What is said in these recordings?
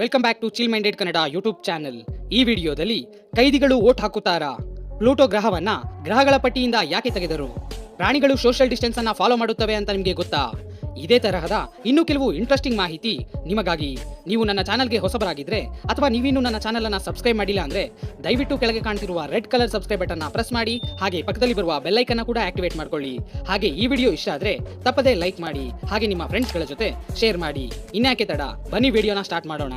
Welcome back to chill minded Kannada YouTube channel ಈ ವಿಡಿಯೋದಲ್ಲಿ ಕೈದಿಗಳು vote ಹಾಕುತ್ತಾರಾ? ಪ್ಲೂಟೋ ಗ್ರಹವನ್ನ ಗ್ರಹಗಳ ಪಟ್ಟಿಯಿಂದ ಯಾಕೆ ತೆಗೆದರು? ಪ್ರಾಣಿಗಳು ಸೋಷಿಯಲ್ ಡಿಸ್ಟೆನ್ಸ್ ಅನ್ನ ಫಾಲೋ ಮಾಡುತ್ತವೆ ಅಂತ ನಿಮಗೆ ಗೊತ್ತಾ? ಇದೇ ತರಹದ ಇನ್ನು ಕೆಲವು ಇಂಟ್ರೆಸ್ಟಿಂಗ್ ಮಾಹಿತಿ ನಿಮಗಾಗಿ ನೀವು ನನ್ನ ಚಾನಲ್ಗೆ ಹೊಸಬರಾಗಿದ್ರೆ ಅಥವಾ ನೀವಿನ್ನೂ ನನ್ನ ಚಾನಲನ್ನು ಸಬ್ಸ್ಕ್ರೈಬ್ ಮಾಡಿಲ್ಲ ಅಂದ್ರೆ ದಯವಿಟ್ಟು ಕೆಳಗೆ ಕಾಣ್ತಿರುವ red colour subscribe button press ಮಾಡಿ, ಹಾಗೆ ಪಕ್ಕದಲ್ಲಿ ಬರುವ ಬೆಲ್ಲೈಕನ್ನು ಕೂಡ ಆಕ್ಟಿವೇಟ್ ಮಾಡ್ಕೊಳ್ಳಿ. ಹಾಗೆ ಈ ವಿಡಿಯೋ ಇಷ್ಟ ಆದ್ರೆ ತಪ್ಪದೇ ಲೈಕ್ ಮಾಡಿ, ಹಾಗೆ ನಿಮ್ಮ ಫ್ರೆಂಡ್ಸ್ಗಳ ಜೊತೆ ಶೇರ್ ಮಾಡಿ. ಇನ್ಯಾಕೆ ತಡ? ಬನ್ನಿ ವಿಡಿಯೋನ ಸ್ಟಾರ್ಟ್ ಮಾಡೋಣ.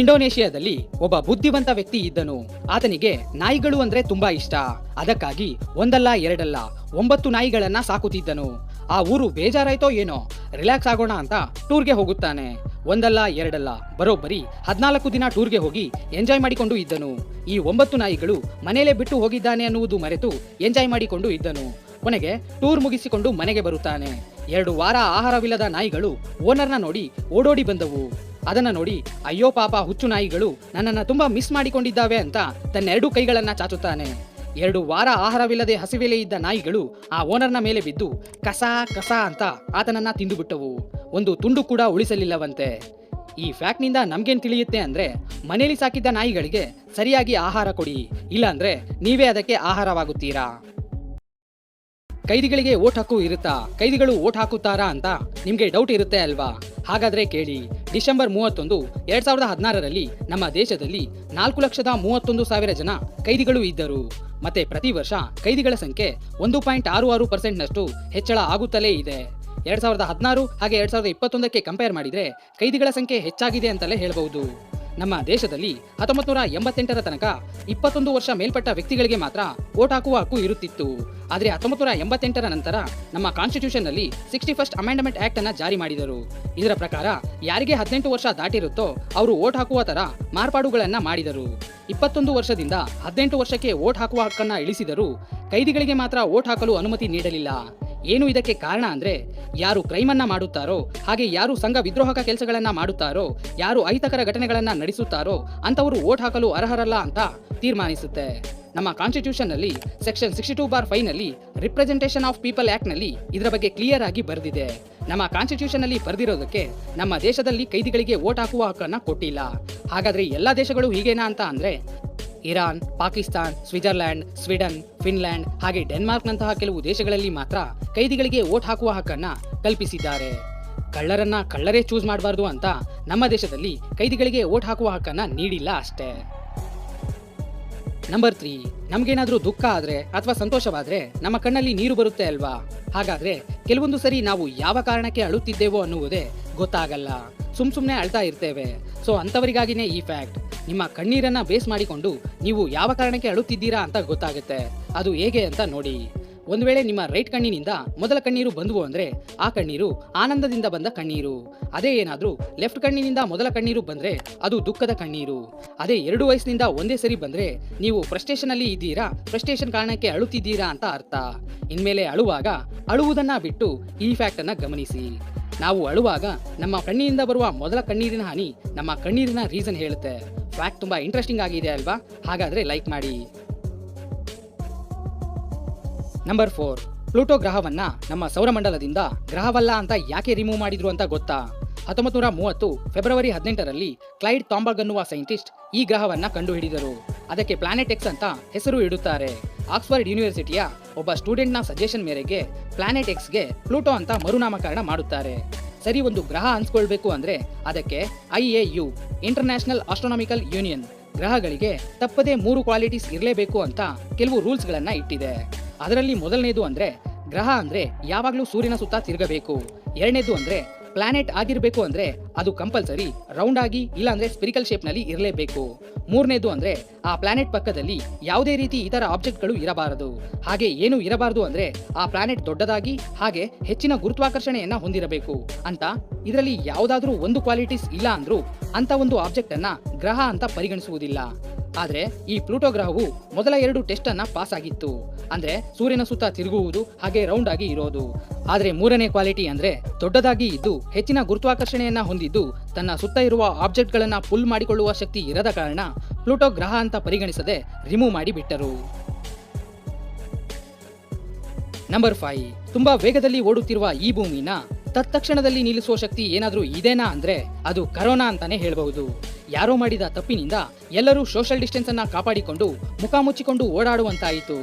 ಇಂಡೋನೇಷಿಯಾದಲ್ಲಿ ಒಬ್ಬ ಬುದ್ಧಿವಂತ ವ್ಯಕ್ತಿ ಇದ್ದನು. ಆತನಿಗೆ ನಾಯಿಗಳು ಅಂದ್ರೆ ತುಂಬಾ ಇಷ್ಟ. ಅದಕ್ಕಾಗಿ ಒಂದಲ್ಲ, ಎರಡಲ್ಲ, ಒಂಬತ್ತು ನಾಯಿಗಳನ್ನ ಸಾಕುತ್ತಿದ್ದನು. ಆ ಊರು ಬೇಜಾರಾಯ್ತೋ ಏನೋ? ರಿಲ್ಯಾಕ್ಸ್ ಆಗೋಣ ಅಂತ ಟೂರ್ಗೆ ಹೋಗುತ್ತಾನೆ. ಒಂದಲ್ಲ, ಎರಡಲ್ಲ, ಬರೋಬ್ಬರಿ ಹದಿನಾಲ್ಕು ದಿನ ಟೂರ್ಗೆ ಹೋಗಿ ಎಂಜಾಯ್ ಮಾಡಿಕೊಂಡು ಇದ್ದನು. ಈ ಒಂಬತ್ತು ನಾಯಿಗಳು ಮನೆಯಲ್ಲೇ ಬಿಟ್ಟು ಹೋಗಿದ್ದಾನೆ ಅನ್ನುವುದು ಮರೆತು ಎಂಜಾಯ್ ಮಾಡಿಕೊಂಡು ಇದ್ದನು. ಕೊನೆಗೆ ಟೂರ್ ಮುಗಿಸಿಕೊಂಡು ಮನೆಗೆ ಬರುತ್ತಾನೆ. ಎರಡು ವಾರ ಆಹಾರವಿಲ್ಲದ ನಾಯಿಗಳು ಓನರ್ನ ನೋಡಿ ಓಡೋಡಿ ಬಂದವು. ಅದನ್ನ ನೋಡಿ, ಅಯ್ಯೋ ಪಾಪ ಹುಚ್ಚು ನಾಯಿಗಳು, ನನ್ನನ್ನು ತುಂಬಾ ಮಿಸ್ ಮಾಡಿಕೊಂಡಿದ್ದಾವೆ ಅಂತ ತನ್ನೆರಡು ಕೈಗಳನ್ನ ಚಾಚುತ್ತಾನೆ. ಎರಡು ವಾರ ಆಹಾರವಿಲ್ಲದೆ ಹಸಿವೆಲೆ ಇದ್ದ ನಾಯಿಗಳು ಆ ಓನರ್ನ ಮೇಲೆ ಬಿದ್ದು ಕಸ ಕಸ ಅಂತ ಆತನನ್ನ ತಿಂದುಬಿಟ್ಟವು. ಒಂದು ತುಂಡು ಕೂಡ ಉಳಿಸಲಿಲ್ಲವಂತೆ. ಈ ಫ್ಯಾಕ್ಟ್ನಿಂದ ನಮ್ಗೇನ್ ತಿಳಿಯುತ್ತೆ ಅಂದ್ರೆ ಮನೆಯಲ್ಲಿ ಸಾಕಿದ್ದ ನಾಯಿಗಳಿಗೆ ಸರಿಯಾಗಿ ಆಹಾರ ಕೊಡಿ ಇಲ್ಲಾಂದ್ರೆ ನೀವೇ ಅದಕ್ಕೆ ಆಹಾರವಾಗುತ್ತೀರಾ? ಕೈದಿಗಳಿಗೆ ಓಟ್ ಹಕ್ಕು ಇರುತ್ತಾ? ಕೈದಿಗಳು ಓಟ್ ಹಾಕುತ್ತಾರಾ ಅಂತ ನಿಮ್ಗೆ ಡೌಟ್ ಇರುತ್ತೆ ಅಲ್ವಾ? ಹಾಗಾದ್ರೆ ಕೇಳಿ, ಡಿಸೆಂಬರ್ ಮೂವತ್ತೊಂದು ಎರಡ್ ಸಾವಿರದ ಹದಿನಾರರಲ್ಲಿ ನಮ್ಮ ದೇಶದಲ್ಲಿ ನಾಲ್ಕು ಲಕ್ಷದ ಮೂವತ್ತೊಂದು ಸಾವಿರ ಜನ ಕೈದಿಗಳು ಇದ್ದರು. ಮತ್ತೆ ಪ್ರತಿ ವರ್ಷ ಕೈದಿಗಳ ಸಂಖ್ಯೆ ಒಂದು ಪಾಯಿಂಟ್ ಆರು ಆರು ಪರ್ಸೆಂಟ್ನಷ್ಟು ಹೆಚ್ಚಳ ಆಗುತ್ತಲೇ ಇದೆ. ಎರಡ್ ಸಾವಿರದ ಹದಿನಾರು ಹಾಗೆ ಎರಡ್ ಸಾವಿರದ ಇಪ್ಪತ್ತೊಂದಕ್ಕೆ ಕಂಪೇರ್ ಮಾಡಿದ್ರೆ ಕೈದಿಗಳ ಸಂಖ್ಯೆ ಹೆಚ್ಚಾಗಿದೆ ಅಂತಲೇ ಹೇಳಬಹುದು. ನಮ್ಮ ದೇಶದಲ್ಲಿ ಹತ್ತೊಂಬತ್ತು ನೂರ ಎಂಬತ್ತೆಂಟರ ತನಕ ಇಪ್ಪತ್ತೊಂದು ವರ್ಷ ಮೇಲ್ಪಟ್ಟ ವ್ಯಕ್ತಿಗಳಿಗೆ ಮಾತ್ರ ವೋಟ್ ಹಾಕುವ ಹಕ್ಕು ಇರುತ್ತಿತ್ತು. ಆದರೆ ಹತ್ತೊಂಬತ್ತು ನೂರ ಎಂಬತ್ತೆಂಟರ ನಂತರ ನಮ್ಮ ಕಾನ್ಸ್ಟಿಟ್ಯೂಷನ್ನಲ್ಲಿ ಸಿಕ್ಸ್ಟಿ ಫಸ್ಟ್ ಅಮೆಂಡ್ಮೆಂಟ್ ಆಕ್ಟ್ ಅನ್ನ ಜಾರಿ ಮಾಡಿದರು. ಇದರ ಪ್ರಕಾರ ಯಾರಿಗೆ ಹದಿನೆಂಟು ವರ್ಷ ದಾಟಿರುತ್ತೋ ಅವರು ವೋಟ್ ಹಾಕುವ ತರ ಮಾರ್ಪಾಡುಗಳನ್ನ ಮಾಡಿದರು. ಇಪ್ಪತ್ತೊಂದು ವರ್ಷದಿಂದ ಹದಿನೆಂಟು ವರ್ಷಕ್ಕೆ ವೋಟ್ ಹಾಕುವ ಹಕ್ಕನ್ನ ಇಳಿಸಿದರೂ ಕೈದಿಗಳಿಗೆ ಮಾತ್ರ ವೋಟ್ ಹಾಕಲು ಅನುಮತಿ ನೀಡಲಿಲ್ಲ. ಏನು ಇದಕ್ಕೆ ಕಾರಣ ಅಂದ್ರೆ ಯಾರು ಕ್ರೈಮನ್ನ ಮಾಡುತ್ತಾರೋ, ಹಾಗೆ ಯಾರು ಸಂಘ ವಿದ್ರೋಹಕ ಕೆಲಸಗಳನ್ನ ಮಾಡುತ್ತಾರೋ, ಯಾರು ಅಹಿತಕರ ಘಟನೆಗಳನ್ನ ನಡೆಸುತ್ತಾರೋ ಅಂತವರು ಓಟ್ ಹಾಕಲು ಅರ್ಹರಲ್ಲ ಅಂತ ತೀರ್ಮಾನಿಸುತ್ತೆ. ನಮ್ಮ ಕಾನ್ಸ್ಟಿಟ್ಯೂಷನ್ನಲ್ಲಿ ಸೆಕ್ಷನ್ ಸಿಕ್ಸ್ಟಿ ಟೂ ಬಾರ್ ಫೈವ್ನಲ್ಲಿ ರಿಪ್ರೆಸೆಂಟೇಷನ್ ಆಫ್ ಪೀಪಲ್ ಆಕ್ಟ್ನಲ್ಲಿ ಇದರ ಬಗ್ಗೆ ಕ್ಲಿಯರ್ ಆಗಿ ಬರೆದಿದೆ. ನಮ್ಮ ಕಾನ್ಸ್ಟಿಟ್ಯೂಷನ್ನಲ್ಲಿ ಬರೆದಿರೋದಕ್ಕೆ ನಮ್ಮ ದೇಶದಲ್ಲಿ ಕೈದಿಗಳಿಗೆ ಓಟ್ ಹಾಕುವ ಹಕ್ಕನ್ನ ಕೊಟ್ಟಿಲ್ಲ. ಹಾಗಾದ್ರೆ ಎಲ್ಲಾ ದೇಶಗಳು ಹೀಗೇನಾ ಅಂತ ಅಂದ್ರೆ Iran, Pakistan Switzerland Sweden Finland ಹಾಗೆ ಡೆನ್ಮಾರ್ಕ್ನಂತಹ ಕೆಲವು ದೇಶಗಳಲ್ಲಿ ಮಾತ್ರ ಕೈದಿಗಳಿಗೆ ಓಟ್ ಹಾಕುವ ಹಕ್ಕನ್ನ ಕಲ್ಪಿಸಿದ್ದಾರೆ. ಕಳ್ಳರನ್ನ ಕಳ್ಳರೇ ಚೂಸ್ ಮಾಡಬಾರ್ದು ಅಂತ ನಮ್ಮ ದೇಶದಲ್ಲಿ ಕೈದಿಗಳಿಗೆ ಓಟ್ ಹಾಕುವ ಹಕ್ಕನ್ನ ನೀಡಿಲ್ಲ ಅಷ್ಟೇ. ನಂಬರ್ ತ್ರೀ ನಮ್ಗೇನಾದ್ರೂ ದುಃಖ ಆದ್ರೆ ಅಥವಾ ಸಂತೋಷವಾದ್ರೆ ನಮ್ಮ ಕಣ್ಣಲ್ಲಿ ನೀರು ಬರುತ್ತೆ ಅಲ್ವಾ? ಹಾಗಾದ್ರೆ ಕೆಲವೊಂದು ಸರಿ ನಾವು ಯಾವ ಕಾರಣಕ್ಕೆ ಅಳುತ್ತಿದ್ದೇವೋ ಅನ್ನುವುದೇ ಗೊತ್ತಾಗಲ್ಲ. ಸುಮ್ ಸುಮ್ಮನೆ ಅಳ್ತಾ ಇರ್ತೇವೆ. ಸೊ ಅಂಥವರಿಗಾಗಿನೇ ಈ ಫ್ಯಾಕ್ಟ್ ನಿಮ್ಮ ಕಣ್ಣೀರನ್ನು ಬೇಸ್ ಮಾಡಿಕೊಂಡು ನೀವು ಯಾವ ಕಾರಣಕ್ಕೆ ಅಳುತ್ತಿದ್ದೀರಾ ಅಂತ ಗೊತ್ತಾಗುತ್ತೆ. ಅದು ಹೇಗೆ ಅಂತ ನೋಡಿ. ಒಂದು ವೇಳೆ ನಿಮ್ಮ ರೈಟ್ ಕಣ್ಣಿನಿಂದ ಮೊದಲ ಕಣ್ಣೀರು ಬಂದವು ಅಂದರೆ ಆ ಕಣ್ಣೀರು ಆನಂದದಿಂದ ಬಂದ ಕಣ್ಣೀರು. ಅದೇ ಏನಾದರೂ ಲೆಫ್ಟ್ ಕಣ್ಣಿನಿಂದ ಮೊದಲ ಕಣ್ಣೀರು ಬಂದರೆ ಅದು ದುಃಖದ ಕಣ್ಣೀರು. ಅದೇ ಎರಡು ವಯಸ್ಸಿನಿಂದ ಒಂದೇ ಸರಿ ಬಂದರೆ ನೀವು ಫ್ರಸ್ಟೇಷನಲ್ಲಿ ಇದ್ದೀರಾ ಫ್ರಸ್ಟೇಷನ್ ಕಾರಣಕ್ಕೆ ಅಳುತ್ತಿದ್ದೀರಾ ಅಂತ ಅರ್ಥ. ಇನ್ಮೇಲೆ ಅಳುವಾಗ ಅಳುವುದನ್ನು ಬಿಟ್ಟು ಈ ಫ್ಯಾಕ್ಟನ್ನು ಗಮನಿಸಿ. ನಾವು ಅಳುವಾಗ ನಮ್ಮ ಕಣ್ಣಿನಿಂದ ಬರುವ ಮೊದಲ ಕಣ್ಣೀರಿನ ಹಾನಿ ನಮ್ಮ ಕಣ್ಣೀರಿನ ರೀಸನ್ ಹೇಳುತ್ತೆ. ಫ್ಯಾಕ್ಟ್ ತುಂಬಾ ಇಂಟ್ರೆಸ್ಟಿಂಗ್ ಆಗಿದೆ ಅಲ್ವಾ? ಹಾಗಾದ್ರೆ ಲೈಕ್ ಮಾಡಿ. ನಂಬರ್ ಫೋರ್ ಪ್ಲೂಟೋ ಗ್ರಹವನ್ನ ನಮ್ಮ ಸೌರಮಂಡಲದಿಂದ ಗ್ರಹವಲ್ಲ ಅಂತ ಯಾಕೆ ರಿಮೂವ್ ಮಾಡಿದ್ರು ಅಂತ ಗೊತ್ತಾ? ಹತ್ತೊಂಬತ್ತು ನೂರ ಮೂವತ್ತು ಫೆಬ್ರವರಿ ಹದಿನೆಂಟರಲ್ಲಿ ಕ್ಲೈಡ್ ತಾಂಬರ್ಗ್ ಅನ್ನುವ ಸೈಂಟಿಸ್ಟ್ ಈ ಗ್ರಹವನ್ನ ಕಂಡುಹಿಡಿದರು. ಅದಕ್ಕೆ ಪ್ಲಾನೆಟ್ ಎಕ್ಸ್ ಅಂತ ಹೆಸರು ಇಡುತ್ತಾರೆ. ಆಕ್ಸ್ಫರ್ಡ್ ಯೂನಿವರ್ಸಿಟಿಯ ಒಬ್ಬ ಸ್ಟೂಡೆಂಟ್ನ ಸಜೆಷನ್ ಮೇರೆಗೆ ಪ್ಲಾನೆಟ್ ಎಕ್ಸ್ಗೆ ಪ್ಲೂಟೋ ಅಂತ ಮರುನಾಮಕರಣ ಮಾಡುತ್ತಾರೆ. ಸರಿ, ಒಂದು ಗ್ರಹ ಅನ್ಸ್ಕೊಳ್ಬೇಕು ಅಂದ್ರೆ ಅದಕ್ಕೆ I A U International Astronomical Union ಗ್ರಹಗಳಿಗೆ ತಪ್ಪದೇ ಮೂರು ಕ್ವಾಲಿಟೀಸ್ ಇರಲೇಬೇಕು ಅಂತ ಕೆಲವು ರೂಲ್ಸ್ಗಳನ್ನ ಇಟ್ಟಿದೆ. ಅದರಲ್ಲಿ ಮೊದಲನೇದು ಅಂದ್ರೆ ಗ್ರಹ ಅಂದ್ರೆ ಯಾವಾಗಲೂ ಸೂರ್ಯನ ಸುತ್ತ ತಿರುಗಬೇಕು. ಎರಡನೇದು ಅಂದ್ರೆ ಪ್ಲಾನೆಟ್ ಆಗಿರಬೇಕು ಅಂದ್ರೆ ಅದು ಕಂಪಲ್ಸರಿ ರೌಂಡ್ ಆಗಿ ಇಲ್ಲಾಂದ್ರೆ ಸ್ಪಿರಿಕಲ್ ಶೇಪ್ನಲ್ಲಿ ಇರಲೇಬೇಕು. ಮೂರನೇದು ಅಂದ್ರೆ ಆ ಪ್ಲಾನೆಟ್ ಪಕ್ಕದಲ್ಲಿ ಯಾವುದೇ ರೀತಿ ಇತರ ಆಬ್ಜೆಕ್ಟ್ಗಳು ಇರಬಾರದು. ಹಾಗೆ ಏನು ಇರಬಾರದು ಅಂದ್ರೆ ಆ ಪ್ಲಾನೆಟ್ ದೊಡ್ಡದಾಗಿ, ಹಾಗೆ ಹೆಚ್ಚಿನ ಗುರುತ್ವಾಕರ್ಷಣೆಯನ್ನ ಹೊಂದಿರಬೇಕು. ಅಂತ ಇದರಲ್ಲಿ ಯಾವುದಾದ್ರೂ ಒಂದು ಕ್ವಾಲಿಟೀಸ್ ಇಲ್ಲ ಅಂದ್ರೂ ಅಂತ ಒಂದು ಆಬ್ಜೆಕ್ಟ್ ಅನ್ನ ಗ್ರಹ ಅಂತ ಪರಿಗಣಿಸುವುದಿಲ್ಲ. ಆದ್ರೆ ಈ ಪ್ಲೂಟೋ ಗ್ರಹವು ಮೊದಲ ಎರಡು ಟೆಸ್ಟ್ ಅನ್ನ ಪಾಸ್ ಆಗಿತ್ತು. ಅಂದ್ರೆ ಸೂರ್ಯನ ಸುತ್ತ ತಿರುಗುವುದು ಹಾಗೆ ರೌಂಡ್ ಆಗಿ ಇರೋದು. ಆದರೆ ಮೂರನೇ ಕ್ವಾಲಿಟಿ ಅಂದ್ರೆ ದೊಡ್ಡದಾಗಿ ಇದ್ದು ಹೆಚ್ಚಿನ ಗುರುತ್ವಾಕರ್ಷಣೆಯನ್ನ ಹೊಂದಿದ್ದು ತನ್ನ ಸುತ್ತ ಇರುವ ಆಬ್ಜೆಕ್ಟ್ ಗಳನ್ನ ಪುಲ್ ಮಾಡಿಕೊಳ್ಳುವ ಶಕ್ತಿ ಇರದ ಕಾರಣ ಪ್ಲೂಟೋ ಗ್ರಹ ಅಂತ ಪರಿಗಣಿಸದೆ ರಿಮೂವ್ ಮಾಡಿ ಬಿಟ್ಟರು. ನಂಬರ್ ಫೈವ್ ತುಂಬಾ ವೇಗದಲ್ಲಿ ಓಡುತ್ತಿರುವ ಈ ಭೂಮಿನ ತತ್ಕ್ಷಣದಲ್ಲಿ ನಿಲ್ಲಿಸುವ ಶಕ್ತಿ ಏನಾದರೂ ಇದೇನಾ ಅಂದ್ರೆ ಅದು ಕರೋನಾ ಅಂತಾನೆ ಹೇಳ್ಬಹುದು. ಯಾರೋ ಮಾಡಿದ ತಪ್ಪಿನಿಂದ ಎಲ್ಲರೂ ಸೋಷಿಯಲ್ ಡಿಸ್ಟೆನ್ಸ್ ಅನ್ನ ಕಾಪಾಡಿಕೊಂಡು ಮುಖ ಮುಚ್ಚಿಕೊಂಡು ಓಡಾಡುವಂತಾಯಿತು.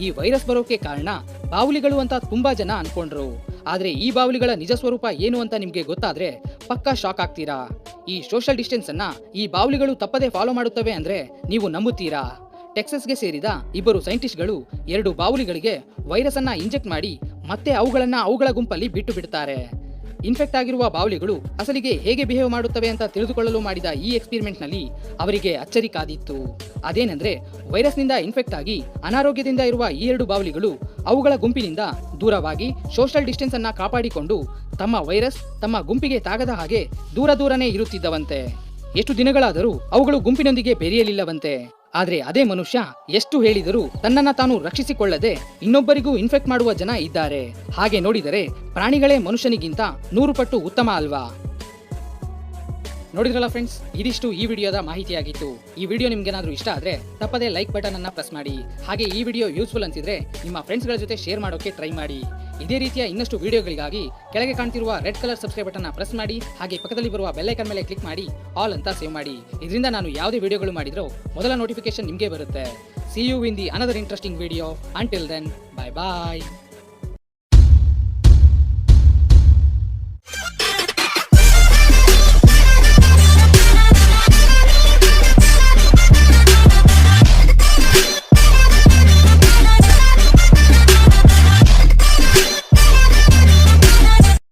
ಈ ವೈರಸ್ ಬರೋಕೆ ಕಾರಣ ಬಾವುಲಿಗಳು ಅಂತ ತುಂಬಾ ಜನ ಅನ್ಕೊಂಡ್ರು. ಆದ್ರೆ ಈ ಬಾವುಲಿಗಳ ನಿಜ ಸ್ವರೂಪ ಏನು ಅಂತ ನಿಮ್ಗೆ ಗೊತ್ತಾದ್ರೆ ಪಕ್ಕಾ ಶಾಕ್ ಆಗ್ತೀರಾ. ಈ ಸೋಷಿಯಲ್ ಡಿಸ್ಟೆನ್ಸ್ ಅನ್ನ ಈ ಬಾವುಲಿಗಳು ತಪ್ಪದೇ ಫಾಲೋ ಮಾಡುತ್ತವೆ ಅಂದ್ರೆ ನೀವು ನಂಬುತ್ತೀರಾ. ಟೆಕ್ಸಸ್ಗೆ ಸೇರಿದ ಇಬ್ಬರು ಸೈಂಟಿಸ್ಟ್ಗಳು ಎರಡು ಬಾವುಲಿಗಳಿಗೆ ವೈರಸ್ ಅನ್ನ ಇಂಜೆಕ್ಟ್ ಮಾಡಿ ಮತ್ತೆ ಅವುಗಳನ್ನ ಅವುಗಳ ಗುಂಪಲ್ಲಿ ಬಿಟ್ಟು ಬಿಡ್ತಾರೆ. ಇನ್ಫೆಕ್ಟ್ ಆಗಿರುವ ಬಾವಲಿಗಳು ಅಸಲಿಗೆ ಹೇಗೆ ಬಿಹೇವ್ ಮಾಡುತ್ತವೆ ಅಂತ ತಿಳಿದುಕೊಳ್ಳಲು ಮಾಡಿದ ಈ ಎಕ್ಸ್ಪೆರಿಮೆಂಟ್ನಲ್ಲಿ ಅವರಿಗೆ ಅಚ್ಚರಿ ಕಾದಿತ್ತು. ಅದೇನೆಂದ್ರೆ, ವೈರಸ್ನಿಂದ ಇನ್ಫೆಕ್ಟ್ ಆಗಿ ಅನಾರೋಗ್ಯದಿಂದ ಇರುವ ಈ ಎರಡು ಬಾವಲಿಗಳು ಅವುಗಳ ಗುಂಪಿನಿಂದ ದೂರವಾಗಿ ಸೋಷಿಯಲ್ ಡಿಸ್ಟೆನ್ಸ್ ಅನ್ನ ಕಾಪಾಡಿಕೊಂಡು ತಮ್ಮ ವೈರಸ್ ತಮ್ಮ ಗುಂಪಿಗೆ ತಾಗದ ಹಾಗೆ ದೂರ ದೂರನೇ ಇರುತ್ತಿದ್ದವಂತೆ. ಎಷ್ಟು ದಿನಗಳಾದರೂ ಅವುಗಳು ಗುಂಪಿನೊಂದಿಗೆ ಬೆರೆಯಲಿಲ್ಲವಂತೆ. ಆದ್ರೆ ಅದೇ ಮನುಷ್ಯ ಎಷ್ಟು ಹೇಳಿದರೂ ತನ್ನನ್ನ ತಾನು ರಕ್ಷಿಸಿಕೊಳ್ಳದೆ ಇನ್ನೊಬ್ಬರಿಗೂ ಇನ್ಫೆಕ್ಟ್ ಮಾಡುವ ಜನ ಇದ್ದಾರೆ. ಹಾಗೆ ನೋಡಿದರೆ ಪ್ರಾಣಿಗಳೇ ಮನುಷ್ಯನಿಗಿಂತ ನೂರು ಪಟ್ಟು ಉತ್ತಮ ಅಲ್ವಾ? ನೋಡಿದ್ರಲ್ಲ ಫ್ರೆಂಡ್ಸ್ ಇದಿಷ್ಟು ಈ ವಿಡಿಯೋದ ಮಾಹಿತಿಯಾಗಿತ್ತು. ಈ ವಿಡಿಯೋ ನಿಮ್ಗೇನಾದ್ರೂ ಇಷ್ಟ ಆದ್ರೆ ತಪ್ಪದೇ ಲೈಕ್ ಬಟನ್ ಅನ್ನ ಪ್ರೆಸ್ ಮಾಡಿ. ಹಾಗೆ ಈ ವಿಡಿಯೋ ಯೂಸ್ಫುಲ್ ಅನ್ಸಿದ್ರೆ ನಿಮ್ಮ ಫ್ರೆಂಡ್ಸ್ಗಳ ಜೊತೆ ಶೇರ್ ಮಾಡೋಕೆ ಟ್ರೈ ಮಾಡಿ. ಇದೇ ರೀತಿಯ ಇನ್ನಷ್ಟು ವಿಡಿಯೋಗಳಿಗಾಗಿ ಕೆಳಗೆ ಕಾಣ್ತಿರುವ red colour subscribe button press ಮಾಡಿ, ಹಾಗೆ ಪಕ್ಕದಲ್ಲಿ ಬರುವ ಬೆಲ್ಲೈಕನ್ ಮೇಲೆ ಕ್ಲಿಕ್ ಮಾಡಿ ಆಲ್ ಅಂತ ಸೇವ್ ಮಾಡಿ. ಇದರಿಂದ ನಾನು ಯಾವುದೇ ವಿಡಿಯೋಗಳು ಮಾಡಿದ್ರೂ ಮೊದಲ ನೋಟಿಫಿಕೇಶನ್ ನಿಮಗೆ ಬರುತ್ತೆ. See you in the another interesting video until then bye bye